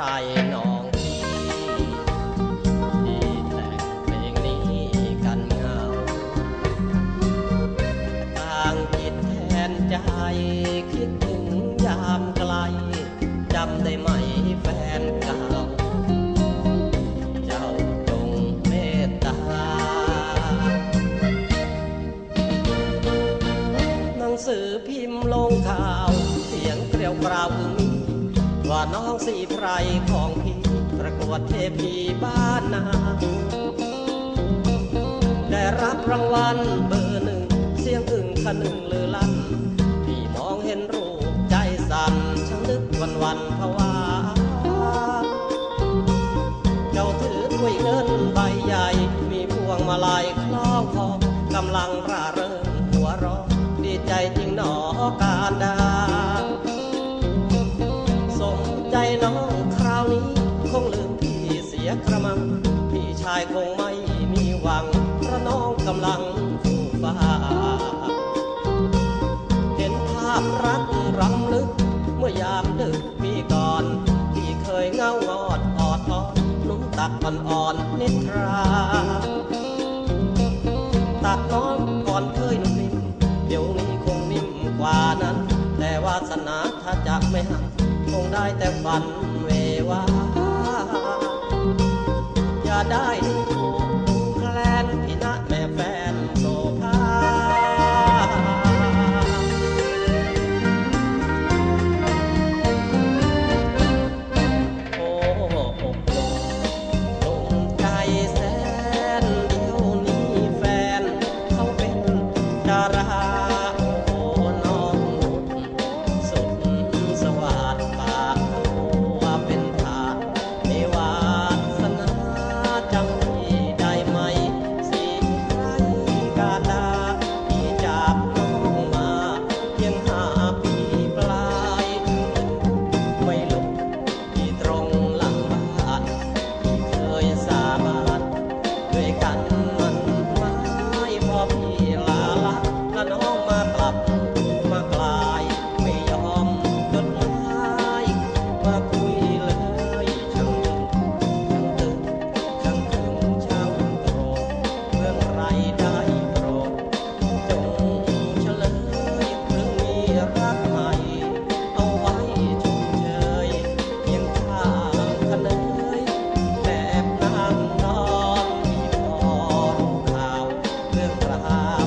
ไรน้องพี่ที่แต่งเพลงนี้กันเหงาต่างจิตแทนใจ คิดถึงยามไกลจำได้ไหมแฟนเก่า เจ้าจงเมตตา หนังสือพิมพ์ลงข่าว เสียงเกลียวกราวึงมี ว่าน้องสีไพรของพี่ประกวดเทพีบ้านนา ได้รับรางวัลเบอร์หนึ่ง เสียงอึ่งขนึงลือลั่น พี่มองเห็นรูปใจสั่นฉันนึกวันวันภาวาเจ้าถือถ้วยเงินใบใหญ่ มีพวงมาลัยคล้องคอกำลังร่าเริง ยกระมัง พี่ชายคงไม่มีหวังเพราะน้องกำลังฟูฟ้า เห็นภาพรักรำลึก เมื่อยามดึกปีก่อนที่เคยเงางอดออดทอนนุ่มตักอ่อนๆนิทราตัดน้องก่อนเคยนุ่มนิ่มเดี๋ยวนี้คงนิ่มกว่านั้น แต่วาสนาถ้าจะไม่หักคงได้แต่ฝันเวว่า ได้ดี มาคุยเลยช่างตึกช่างตึงช่างโกรธเรื่อไรได้โปจงเฉลยเรื่องมีรักใหม่ เอาไว้ชมเชยเพีงข้างทะเลแบบนางนอนมีพอาวเรื่องราว